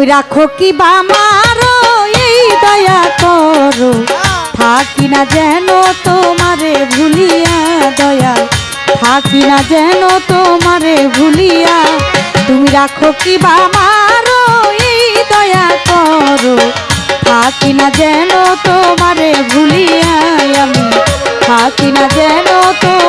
তুমি রাখো কি বা মারো, এই দয়া করো। থাকি না যেন তোমারে ভুলিয়া, দয়া। থাকি না যেন তোমারে ভুলিয়া, তুমি রাখো কি বা মারো, এই দয়া করো। থাকি না যেন তোমারে ভুলিয়া আমি, থাকি না যেন তোমারে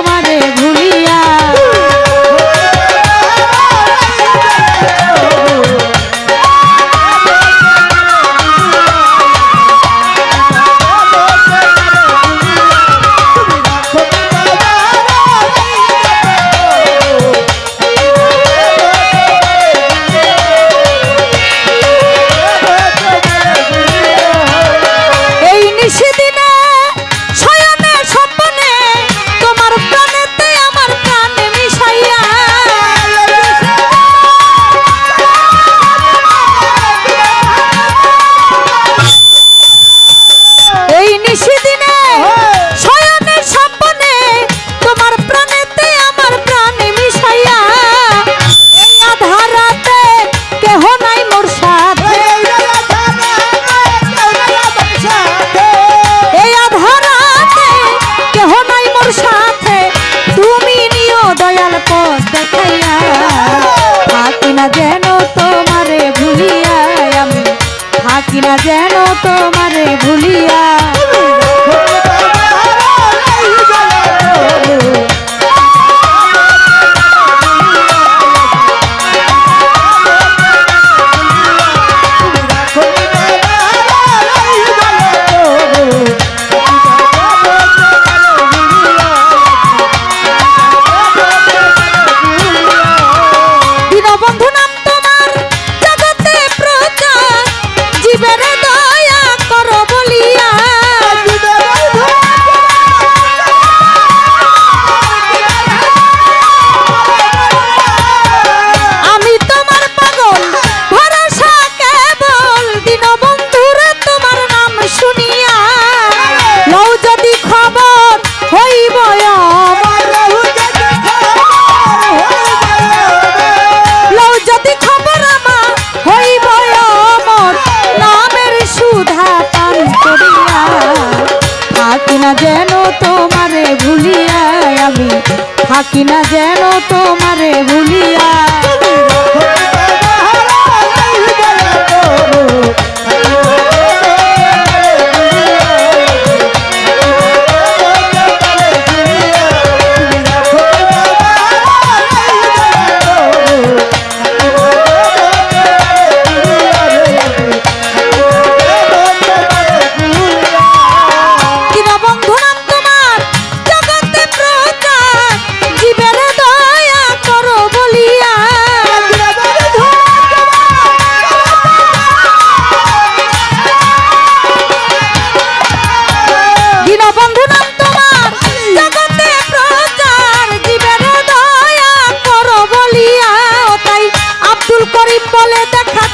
না যেন তোমারে ভুলিয়া আমি থাকি না যেন তোমারে ভুলিয়া করিয়া। থাকি না যেন তোমারে ভুলিয়া আমি। থাকি না যেন তোমারে ভুলিয়া